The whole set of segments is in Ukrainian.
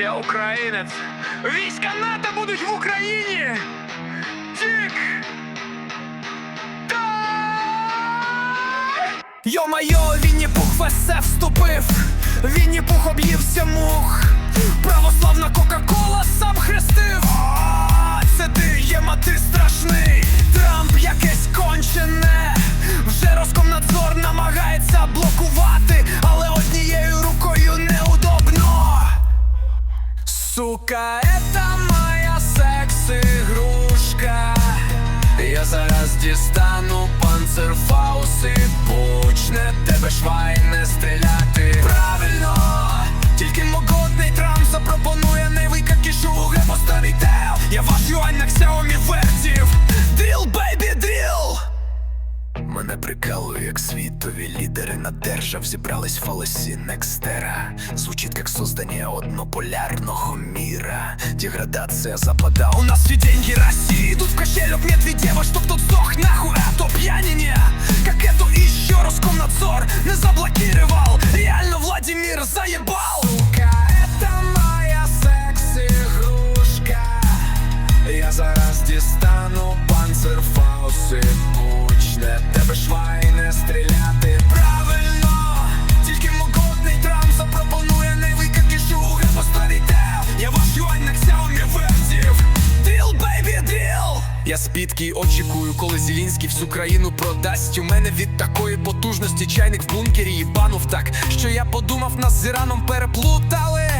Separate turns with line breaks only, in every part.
Я українець. Війська НАТО будуть в Україні. Тік.
Йо-майо, Вінні Пух в есе вступив, Вінні Пух об'ївся мух, православна Кока-Кола сам хрестив. Дістану панцерфаус і почне тебе швай не стріляти Правильно, тільки могодний Трамп запропонує невика кішуги поставить тел Я ваш юань на Xiaomi вертів Дріл, бейбі, дріл Мене прикалує, як світові лідери на держав зібрались в фалосі Некстера. Звучит как создание однополярного мира. Деградация Запада. У нас все деньги России идут в кошелек Медведева, чтоб тот сдох нахуй от опьянения. Как эту еще Роскомнадзор не заблокировал. Реально Владимир заебал. Я спідки очікую, коли Зелінський всю країну продасть? У мене від такої потужності чайник в бункері їбанув так Що я подумав, нас з Іраном переплутали.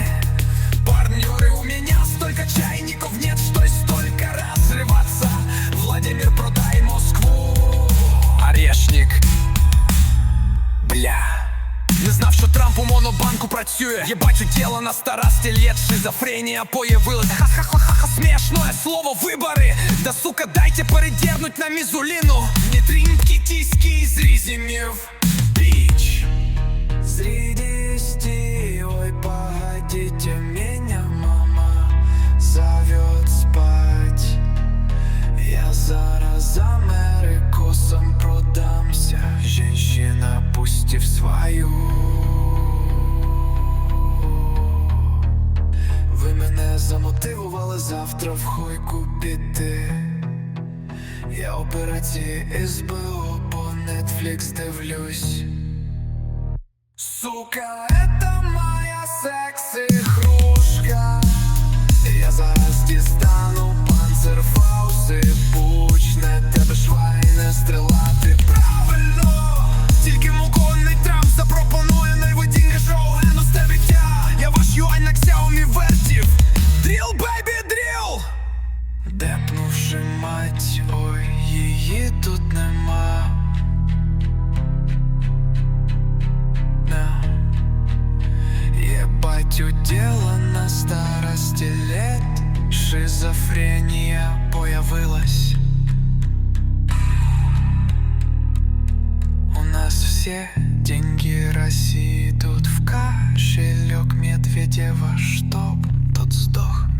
Партнеры, у меня столько чайников нет, что и столько разрываться Владимир, продай Москву. Орешник. Бля. Не знав, що Трамп у монобанку працює. Єбать, у діло на старості лет Шизофренія появилась. Ха-ха-ха-ха, смішне слово вибори Да сука, дайте передернуть на мізуліну Не трімкі из з завтра в хойку піти. Я операції СБУ по Netflix дивлюсь. Сука, это моя секс-игрушка Депнувши мать, ой, її тут нема. Да. Ебать удела на старости лет. Шизофрения появилась. У нас все деньги России идут в кошелек Медведева, чтоб тот сдох